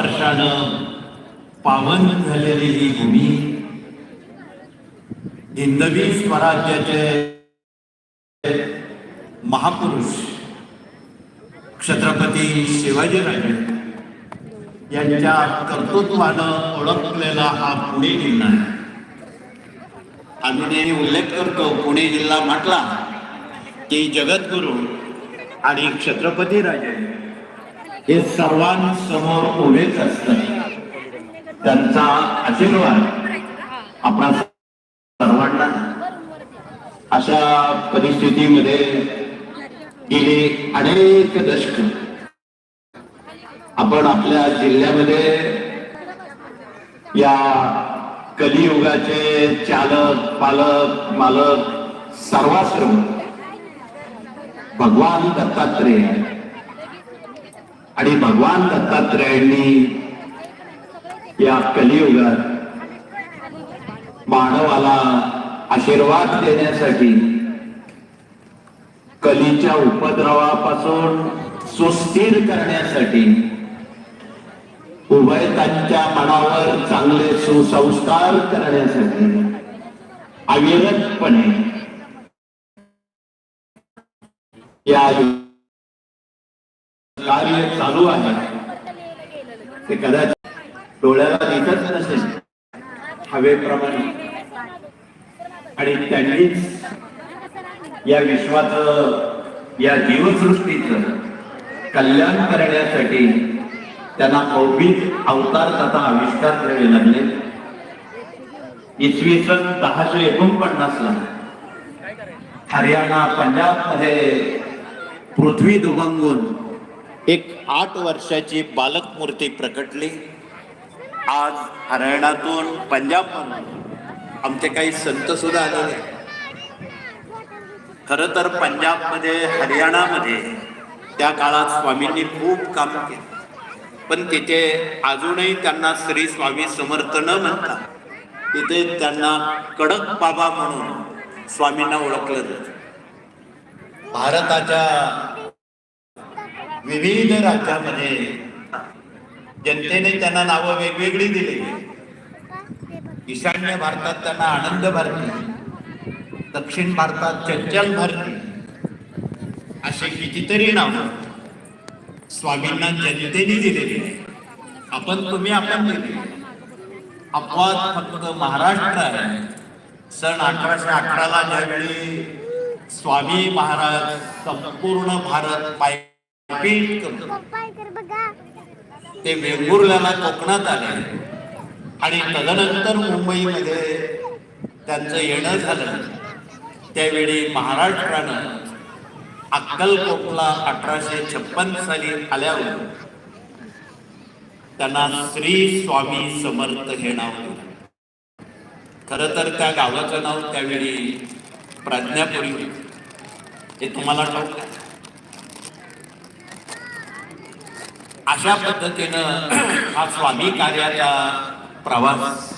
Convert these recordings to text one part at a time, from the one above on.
स्पर्शानं पावन झालेली ही भूमी हिंदवी स्वराज्याचे महापुरुष छत्रपती शिवाजीराजे यांच्या कर्तृत्वानं ओळखलेला हा पुणे जिल्हा आहे. आम्ही नेहमी उल्लेख करतो पुणे जिल्हा म्हटला की जगद्गुरू आणि छत्रपती राजे. हे सर्वांसमोर उभेच असतात. त्यांचा आशीर्वाद आपणा सर्वांना. अशा परिस्थितीमध्ये गेले अनेक दशक. आपण आपल्या जिल्ह्यामध्ये या कलियुगाचे चालक पालक मालक सर्वाश्रम भगवान दत्तात्रेय आणि भगवान दत्तात्रयांनी या कलियुगात मानवाला आशीर्वाद देण्यासाठी कलीच्या उपद्रवापासून सुस्थिर करण्यासाठी उभयतांच्या मनावर चांगले सुसंस्कार करण्यासाठी अविरतपणे या कार्य चालू आहे. ते कदाचित डोळ्याला दिसत नसेल. हवेप्रमाणे. आणि त्यांनीच या विश्वाच या जीवसृष्टीच कल्याण करण्यासाठी त्यांना कौबिक अवतार तथा आविष्कार करावे लागले. इसवी सन दहाशे एकोणपन्नास ला हरियाणा पंजाबमध्ये पृथ्वी दुभंगून एक आठ वर्षाची बालक मूर्ती प्रकटली. आज हरियाणातून पंजाबमधून आमचे काही संत सुद्धा आलेले खर तर पंजाबमध्ये हरियाणामध्ये त्या काळात स्वामींनी खूप काम केलं. पण तिथे अजूनही त्यांना श्री स्वामी समर्थ न म्हणता तिथे त्यांना कडक बाबा म्हणून स्वामींना ओळखलं जात. भारताच्या विविध राज्यामध्ये जनतेने त्यांना नावं वेगवेगळी दिली. ईशान्य भारतात त्यांना आनंद भारती दक्षिण भारतात चंचल भारती अशी कितीतरी नावं स्वामींना जनतेने दिलेली आहे आपण तुम्ही आपण दिली. अपवाद फक्त महाराष्ट्र आहे. सन अठराशे अठराला ज्यावेळी स्वामी महाराज संपूर्ण भारत पाय ते वेंगुर्ल्याला कोकणात आले आणि तदनंतर मुंबईमध्ये त्यांचं येणं झालं. त्यावेळी महाराष्ट्रानं अक्कलकोटला अठराशे छप्पन साली आल्यावर त्यांना श्री स्वामी समर्थ हे नाव दिलं. खर तर त्या गावाचं नाव त्यावेळी प्रज्ञापुरी हे तुम्हाला ठाऊक अशा पद्धतीनं हा स्वामी कार्याचा प्रवास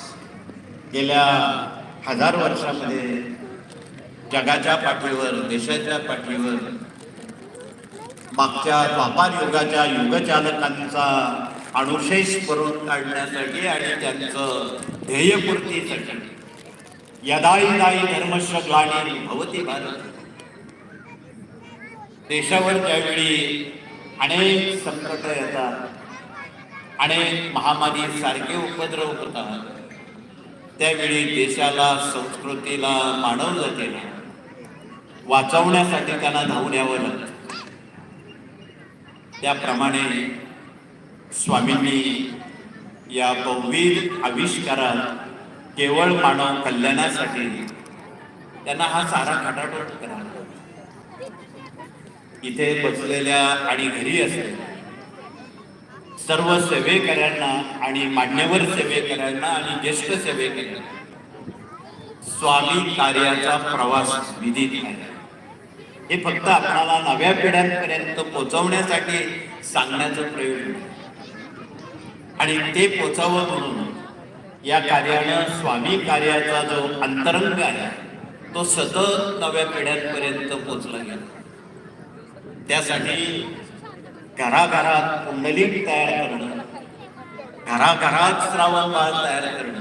गेल्या हजार वर्षामध्ये जगाच्या पाठीवर देशाच्या पाठीवर मागच्या व्यापार युगाच्या युगचालकांचा अनुशेष करून काढण्यासाठी आणि त्यांचं ध्येयपूर्तीसाठी यदाई दाई धर्मश्य ग्लानी भवती भारत. देशावर ज्यावेळी अनेक संकट येतात. अनेक महामारी सारखे उपद्रव होतात. त्यावेळी देशाला संस्कृतीला मानव जातीला वाचवण्यासाठी त्यांना धावून यावं लागतं. त्याप्रमाणे स्वामींनी या बहुविध आविष्कारात केवळ मानव कल्याणासाठी त्यांना हा सारा खटाटोट करा इथे बसलेल्या आणि घरी असलेल्या सर्व सेवेकऱ्यांना आणि मान्यवर सेवेकऱ्यांना आणि ज्येष्ठ सेवेकऱ्यांना स्वामी कार्याचा प्रवास विधीत आहे हे फक्त आपणाला नव्या पिढ्यांपर्यंत पोहोचवण्यासाठी सांगण्याचं प्रयोजन आणि ते पोचावं म्हणून या कार्यानं स्वामी कार्याचा जो अंतरंग आहे तो सतत नव्या पिढ्यांपर्यंत पोचला गेला. त्यासाठी घराघरात कुंडलिक तयार करणं घराघरात श्रावण बाळ तयार करणं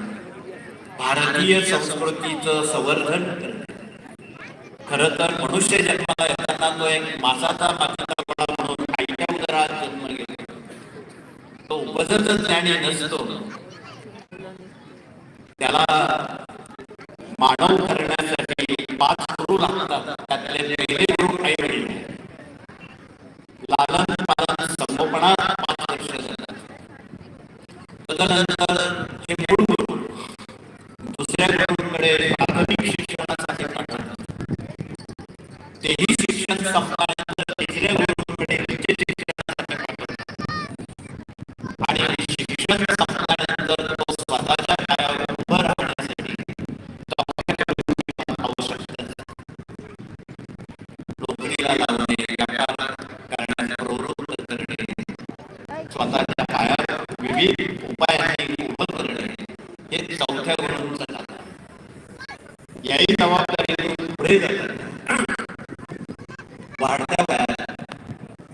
भारतीय संस्कृतीचं संवर्धन करणं. खरं तर मनुष्य जन्माला येताना तो एक मासाचा मातीचा गोळा म्हणून आईच्या उदरात जन्म घेतो. तो उपजत ज्ञानी नसतो.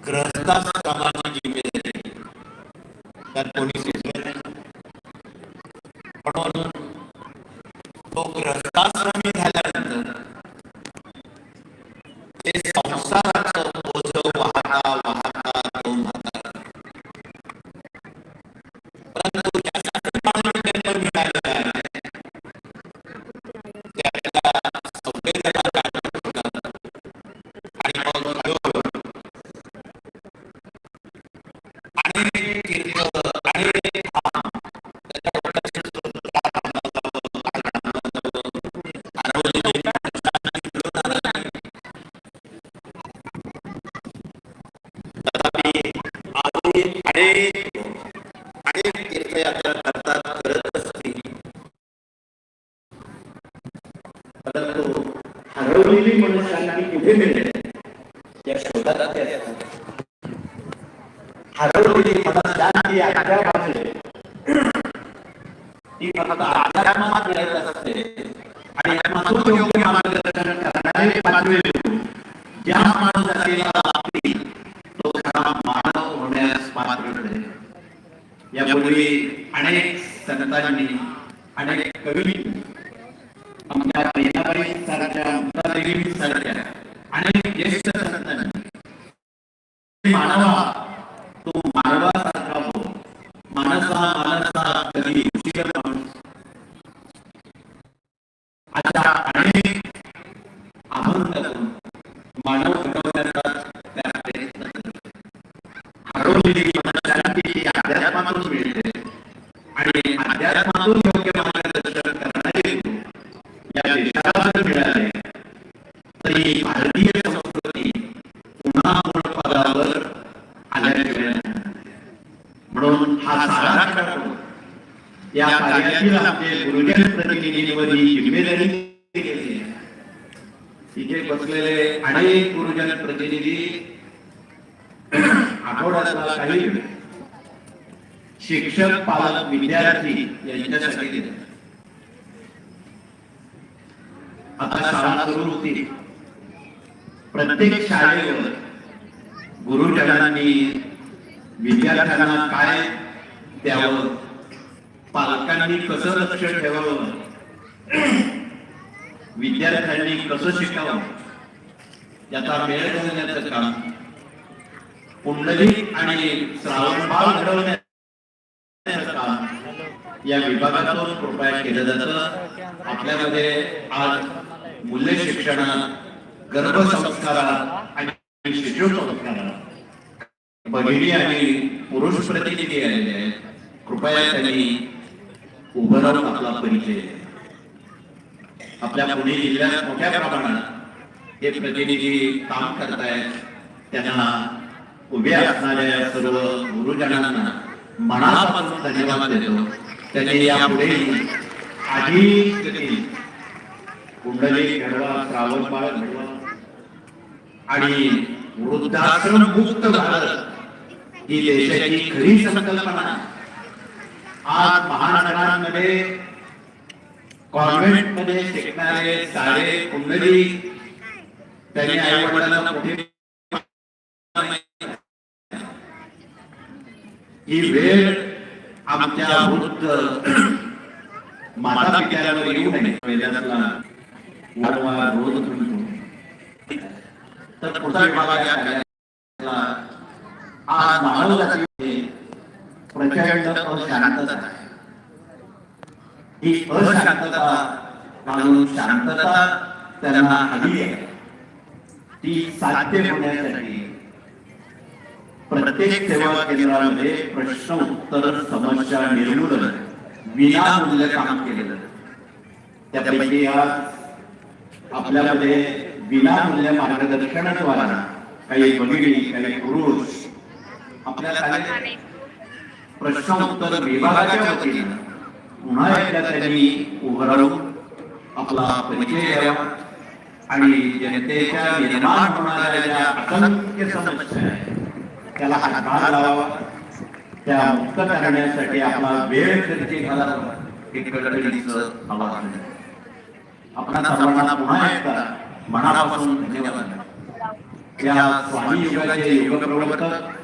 ग्रहस्थाश्रमाची जिम्मेदारी म्हणजे त्यात कोणी अनेक हरवलेली मनशांती आज्ञा पाहिजे ती फक्त अध्यात्मात मिळत असते. आणि यामधून योग्य मार्गदर्शन करणारे पाचवे ज्या तो खरा मानव होण्यास पात्र ठरेल. यापूर्वी अनेक संतांनी अनेक कवींनी आमच्या सारख्या मुक्तादेवी सारख्या अनेक ज्येष्ठ संतांनी मानवा साजरा करतो या कार्यातील आपले गुरुजन प्रतिनिधी जिम्मेदारी तिथे बसलेले अनेक गुरुजन प्रतिनिधी आठवड्यातला काही शिक्षक पालक विद्यार्थी यांच्यासाठी देतात. आता शाळा सुरू होती. प्रत्येक शाळेवर गुरुजनांनी विद्यार्थ्यांना काय द्यावं पालकांनी कसं लक्ष ठेवावं? विद्यार्थ्यांनी कसं शिकावं? याचा मेळ घालण्याचं काम पुंडलिक आणि श्रावणबाळ घडवण्याचं काम या विभागातून कृपया केलं जातं. आपल्यामध्ये आज मूल्य शिक्षणात गर्भसंस्कारात आणि शिशु संस्कारात बहिणी आणि पुरुष प्रतिनिधी आलेले आहेत. कृपया त्यांनी उभं राहून आपला परिचय आपल्या पुणे जिल्ह्यात मोठ्या प्रमाणात हे प्रतिनिधी काम करतायत. त्यांना उभे असणाऱ्या सर्व गुरुजनांना मनापासून धन्यवाद देतो. त्यांनी यापुढे आधी कुंडली घडवा श्रावणबाळ घडवा आणि वृद्धाश्रम मुक्त भारत ही देशाची खरी संकल्पना. आज महानगरांमध्ये कॉन्व्हेंट मध्ये शिकणारे सारे कुंडली त्यांनी आई वडिलांना मोठे ही वेळ आमच्या वृद्ध माता पित्यावर येऊ नये वारंवार रोज तर पुढचा विभाग या आज मानव जातीमध्ये प्रचंड अशांतता आहे. ही अशांतता घालून शांतता त्यांना हवी आहे. ती साध्य होण्यासाठी प्रत्येक सेवा केंद्रामध्ये प्रश्न उत्तर समस्या निर्मूलन विनामूल्य काम केलेलं त्यापैकी आज आपल्यामध्ये विनामूल्य मार्गदर्शनाद्वारा काही भगिनी काही पुरुष आपल्याला प्रश्न उत्तर विभागाच्या वतीनं पुन्हा एकदा त्यांनी उभं राहून आपला परिचय द्यावा. आणि जनतेच्या निर्माण होणाऱ्या ज्या असंख्य समस्या आहेत त्याला हातभार लावावा त्या मुक्त करण्यासाठी आपला वेळ खर्ची घालावा हे कडकडीचं आवाहन. आपणा सर्वांना पुन्हा एकदा मनापासून धन्यवाद. या स्वामी युगाचे युग प्रवर्तक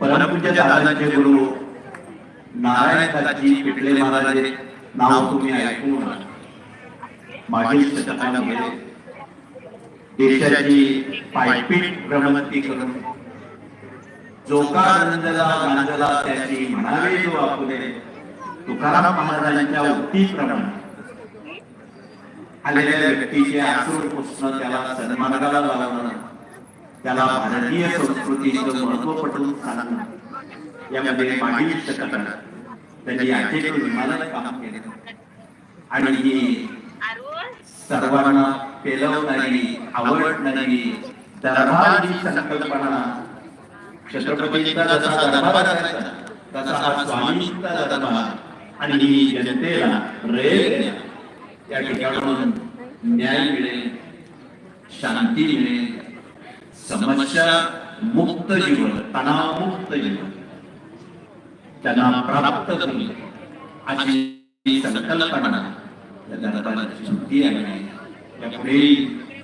परमपूज्य दादाचे गुरु नारायण दादाजी पिटले महाराज नाव तुम्ही ऐकून मागील शतकामध्ये देशाची पायपीट भ्रमंती करून जो का आनंदला गांजला त्याची म्हणावे जो आपले तुकाराम महाराजांच्या उक्तीप्रमाणे. आलेल्या व्यक्तीचे आसूर पुसणं त्याला सन्मार्गाला लावणं त्याला भारतीय संस्कृतीचं महत्त्व पटवून सांगणं. यामध्ये मागील शतकात त्यांनी अतिशय विमानात काम केले. आणि ही सर्वांना पेलवणारी आवडणारी दरबार ही संकल्पना छत्रपतींचा जसा दरबार तसा हा स्वामींचा दरबार आणि जनतेला रेल या ठिकाणून न्याय मिळेल शांती मिळेल. समस्या मुक्त जीवन तणावमुक्त जीवन. त्यांना प्राप्त होईल अशी संकल्पना या सुट्टी आहे. यापुढे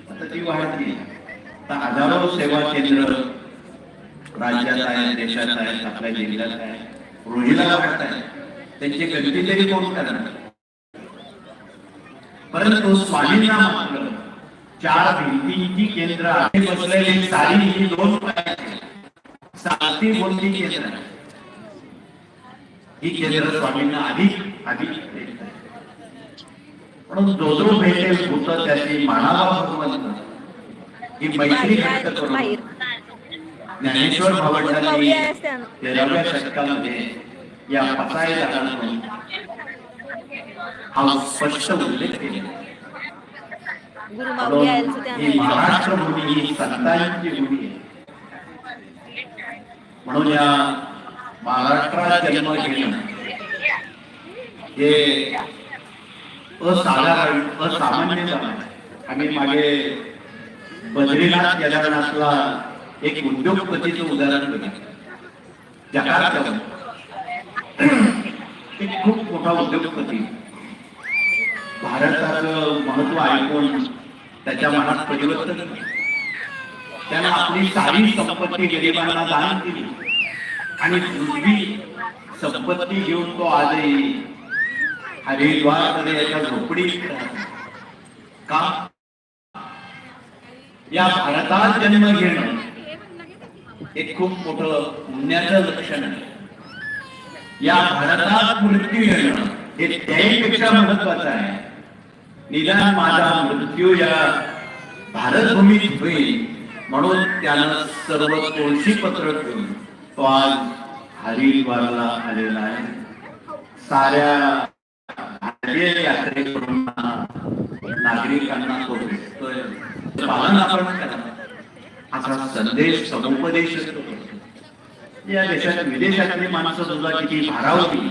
आता ती वाढते आता हजारो सेवा केंद्र राज्यात आहे देशात आहे आपल्या जिल्ह्यात आहे रोहिला वाढत आहे. त्यांची गणती तरी कोण करणार. परंतु स्वामींना मात्र चार भिंतींची केंद्र बसलेली सारी ही दोन साती केंद्र. ही केंद्र स्वामींना अधिक अधिक म्हणून जो जो भेटेल भूत त्याची मानावा भगवंत ही मैत्री व्यक्त करून ज्ञानेश्वर भावंडांनी. तेराव्या शतकामध्ये या जागांतून हा स्पष्ट उल्लेख आहे. गुरु माऊली भूमी ही संतांची भूमी आहे. म्हणून या महाराष्ट्रात जन्म घेणं हे असाधारण असामान्य आहे. आम्ही मागे बद्रीनाथ केदारनाथला एक उद्योगपतीचं उदाहरण बघितलं. जगात खूप मोठा उद्योगपती. भारताचं महत्त्व ऐकून त्याच्या मनात परिवर्तन त्यानं आपली सारी संपत्ती गरिबांना दान दिली आणि दुसरी संपत्ती घेऊन तो आजही हरिद्वारमध्ये याच्या झोपडीत का? या भारतात जन्म घेणं एक खूप मोठं पुण्याचं लक्षण आहे. या भारतात मृत्यू येणं हे त्याहीपेक्षा महत्वाचं आहे. निदान माझा मृत्यू या भारतभूमीत होईल म्हणून त्यानं सर्व तुळशी पत्र ठेवून तो आज हरिद्वारला आलेला आहे. साऱ्या यात्रेकरूंना नागरिकांना तो भेटतोय. पालन आपण असा संदेश समुपदेश या देशात विदेशातली माणसं सुद्धा किती भारावती.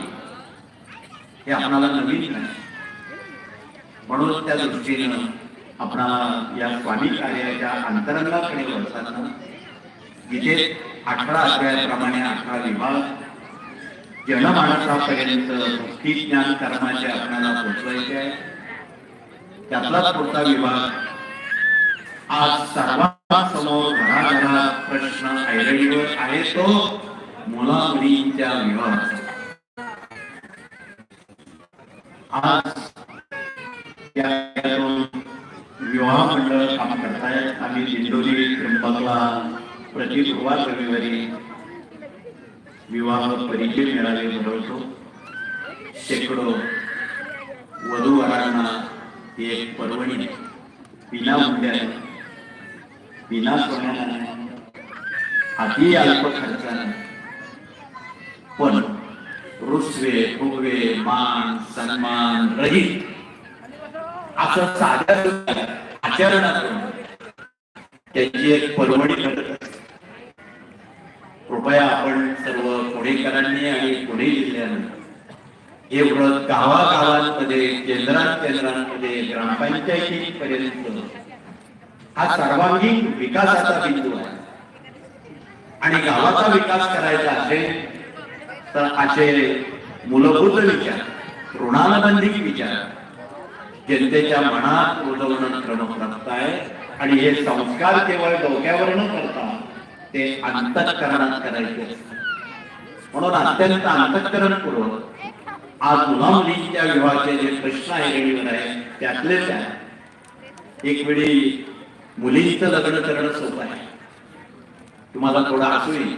हे आपणाला नवीन नाही म्हणून त्या दृष्टीनं आपणाला या स्वामी कार्याच्या अंतरंगाकडे वळताना गीतेत अठरा अध्यायाप्रमाणे अठरा विभाग. जनमानसापर्यंत भक्ती ज्ञान कर्माचे आपणाला पोचवायचे आहे. त्यातलाच पुढचा विभाग आज सर्वांसमोर घराघरात प्रश्न ऐरणीवर आहे तो मुला मुलींच्या विवाहाचा. आज विवाह मंडळ काम करतायत आम्ही दिंडोरी त्र्यंबकला प्रति गुरुवार रविवारी विवाह परिचय मेळावे भरवतो शेकडो वधूवरांना ही एक पर्वणी विना मूल्याने विना सोन्याने अति अल्प खर्चाने पण रुसवे फुगवे मान सन्मान रहित असं साध्या आचरणातून त्यांची एक परवडी कृपया आपण सर्व पुणेकरांनी आणि पुणे जिल्ह्यानं हे व्रत गावागावांमध्ये केंद्रात केंद्रांमध्ये ग्रामपंचायतीपर्यंत हा सर्वांगीण विकासाचा बिंदू आहे. आणि गावाचा विकास करायचा असेल तर असे मूलभूत विचार ऋणानुबंधिक विचार जनतेच्या मनात रुजवणं करणं करताय. आणि हे संस्कार केवळ डोक्यावर न करता ते अंतःकरणात करायचे म्हणून अत्यंत अंतःकरणपूर्वक आज मुला मुलींच्या विवाहाचे जे प्रश्न आहे रेडीवर आहे त्यातले त्या एक वेळी मुलींचं लग्न करणं सोपं आहे. तुम्हाला थोडं असू येईल